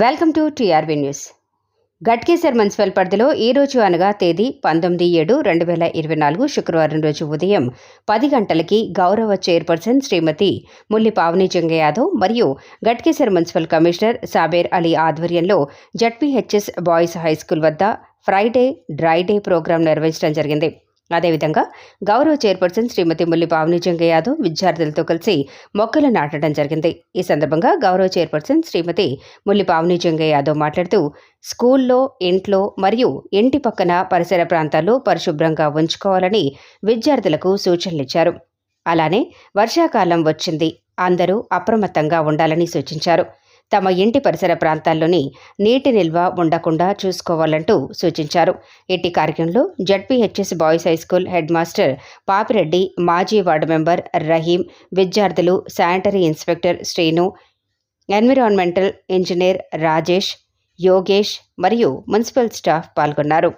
Welcome to TRB news. Ghatkesar municipal పరిధిలో ఈ రోజు అనగా తేదీ పంతొమ్మిది ఏడు రెండు వేల ఇరవై నాలుగు శుక్రవారం రోజు ఉదయం పది గంటలకి గౌరవ చైర్పర్సన్ శ్రీమతి ముల్లి పావని జంగ యాదవ్ మరియు గట్కేసర్ మున్సిపల్ కమిషనర్ సాబేర్ అలీ ఆధ్వర్యంలో జడ్పీహెచ్ఎస్ బాయ్స్ హై స్కూల్ వద్ద ఫ్రైడే డ్రై డే ప్రోగ్రాం నిర్వహించడం జరిగింది. అదేవిధంగా గౌరవ చైర్పర్సన్ శ్రీమతి ముల్లి పావనిజంగ యాదవ్ విద్యార్థులతో కలిసి మొక్కలు నాటడం జరిగింది. ఈ సందర్భంగా గౌరవ చైర్పర్సన్ శ్రీమతి ముల్లి పావనిజంగ యాదవ్ మాట్లాడుతూ స్కూల్లో ఇంట్లో మరియు ఇంటి పక్కన పరిసర ప్రాంతాలు పరిశుభ్రంగా ఉంచుకోవాలని విద్యార్థులకు సూచనలు ఇచ్చారు అలానే వర్షాకాలం వచ్చింది. అందరూ అప్రమత్తంగా ఉండాలని సూచించారు. తమ ఇంటి పరిసర ప్రాంతాల్లోని నీటి నిల్వ ఉండకుండా చూసుకోవాలంటూ సూచించారు. ఇట్టి కార్యక్రమంలో ZPHS boys high school head master Papireddy మాజీ వార్డు మెంబర్ రహీం విద్యార్థులు sanitary inspector Srinu environmental engineer Rajesh Yogesh మరియు మున్సిపల్ స్టాఫ్ పాల్గొన్నారు.